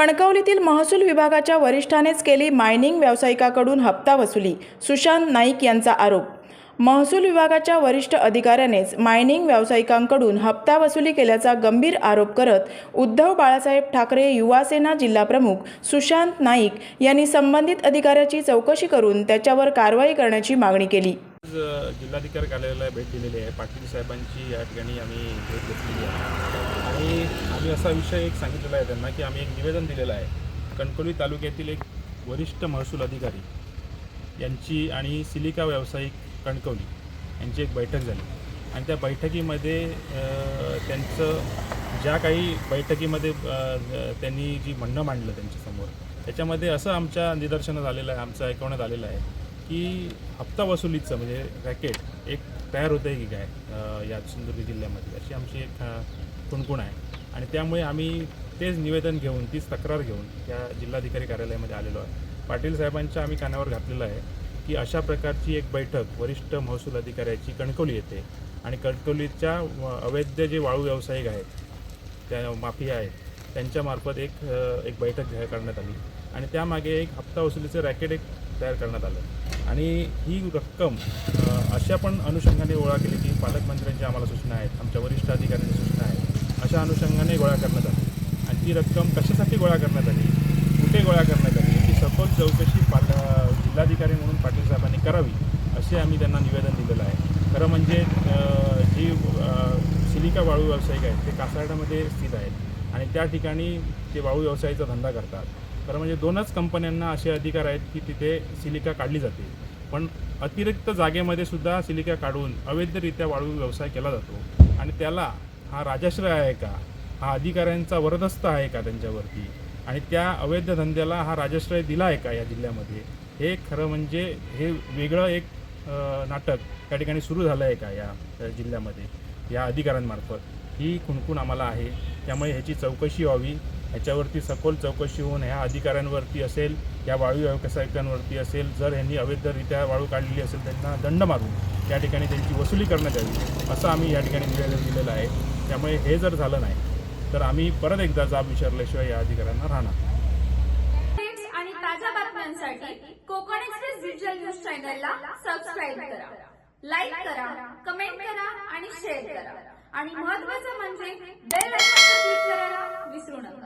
कणकवलीतील महसूल विभागाच्या वरिष्ठानेच केली मायनिंग व्यावसायिकाकडून हप्ता वसुली सुशांत नाईक यांचा आरोप. महसूल विभागाच्या वरिष्ठ अधिकाऱ्यानेच मायनिंग व्यावसायिकांकडून हप्ता वसुली केल्याचा गंभीर आरोप करत उद्धव बाळासाहेब ठाकरे युवासेना जिल्हाप्रमुख सुशांत नाईक यांनी संबंधित अधिकाऱ्याची चौकशी करून त्याच्यावर कारवाई करण्याची मागणी केली. आज जिल्हाधिकारी कार्यालयाला भेट दिलेली आहे. पाटील साहेबांची या ठिकाणी आम्ही भेट घेतलेली आहे. आणि आम्ही असा विषय एक सांगितलेला आहे त्यांना की आम्ही एक निवेदन दिलेलं आहे. कणकवली तालुक्यातील एक वरिष्ठ महसूल अधिकारी यांची आणि सिलिका व्यावसायिक कणकवली यांची एक बैठक झाली. आणि त्या बैठकीमध्ये त्यांचं ज्या काही बैठकीमध्ये त्यांनी जी म्हणणं मांडलं त्यांच्यासमोर त्याच्यामध्ये असं आमच्या निदर्शनात आलेलं आहे आमचं ऐकवण्यात आलेलं आहे. की हप्ता वसुलीचं म्हणजे रॅकेट एक तयार होतं आहे की काय या सिंधुदुर्ग जिल्ह्यामध्ये अशी आमची एक कुणकुण आहे. आणि त्यामुळे आम्ही तेच निवेदन घेऊन तीच तक्रार घेऊन त्या जिल्हाधिकारी कार्यालयामध्ये आलेलो आहे पाटील साहेबांच्या आम्ही कानावर घातलेलं आहे की अशा प्रकारची एक बैठक वरिष्ठ महसूल अधिकाऱ्याची कणकवली येते. आणि कणकवलीच्या व- अवैध जे वाळू व्यावसायिक आहेत त्या माफिया आहेत त्यांच्यामार्फत एक एक बैठक करण्यात आली. आणि त्यामागे एक हप्ता वसुलीचं रॅकेट एक तयार करण्यात आलं. आणि ही रक्कम अशा पण अनुषंगाने गोळा केली की पालकमंत्र्यांच्या आम्हाला सूचना आहेत आमच्या वरिष्ठ अधिकाऱ्यांच्या सूचना आहेत. अशा अनुषंगाने गोळा करण्यात आली. आणि ती रक्कम कशासाठी गोळा करण्यात आली? कुठे गोळा करण्यात आली? ती सखोल चौकशी पाट जिल्हाधिकारी म्हणून पाटील साहेबांनी करावी असे आम्ही त्यांना निवेदन दिलेलं आहे. खरं म्हणजे जी सिलिका वाळू व्यावसायिक आहेत ते कासारड्यामध्ये स्थित आहेत. आणि त्या ठिकाणी ते वाळू व्यवसायाचा धंदा करतात. खरं म्हणजे दोनच कंपन्यांना असे अधिकार आहेत की तिथे सिलिका काढली जाते. पण अतिरिक्त जागेमध्ये सुद्धा सिलिका काढून अवैधरित्या वाळू व्यवसाय केला जातो. आणि त्याला हा राजाश्रय आहे का? हा अधिकाऱ्यांचा वरदस्त आहे का त्यांच्यावरती? आणि त्या अवैध धंद्याला हा राजाश्रय दिला आहे का या जिल्ह्यामध्ये? हे खरं म्हणजे हे वेगळं एक नाटक त्या ठिकाणी सुरू झालं आहे का या जिल्ह्यामध्ये या अधिकाऱ्यांमार्फत? ही खुणखुण आम्हाला आहे. त्यामुळे ह्याची चौकशी व्हावी. ह्याच्यावरती सखोल चौकशी होऊन ह्या अधिकाऱ्यांवरती असेल या वाळू व्यावसायिकांवरती असेल जर ह्यांनी अवैधरित्या वाळू काढलेली असेल त्यांना दंड मारून त्या ठिकाणी त्यांची वसुली करण्यात यावी असं आम्ही या ठिकाणी निवेदन दिलेलं आहे. त्यामुळे हे जर झालं नाही तर आम्ही परत एकदा जाब विचारल्याशिवाय या अधिकाऱ्यांना राहणार. आणि ताज्या बातम्यांसाठी कोकण एक्सप्रेस डिजिटल न्यूज चॅनलला सबस्क्राईब करा. लाईक करा कमेंट करा आणि शेअर करा. आणि महत्त्वाचं म्हणजे बेल आयकॉनवर क्लिक करायला विसरू नका.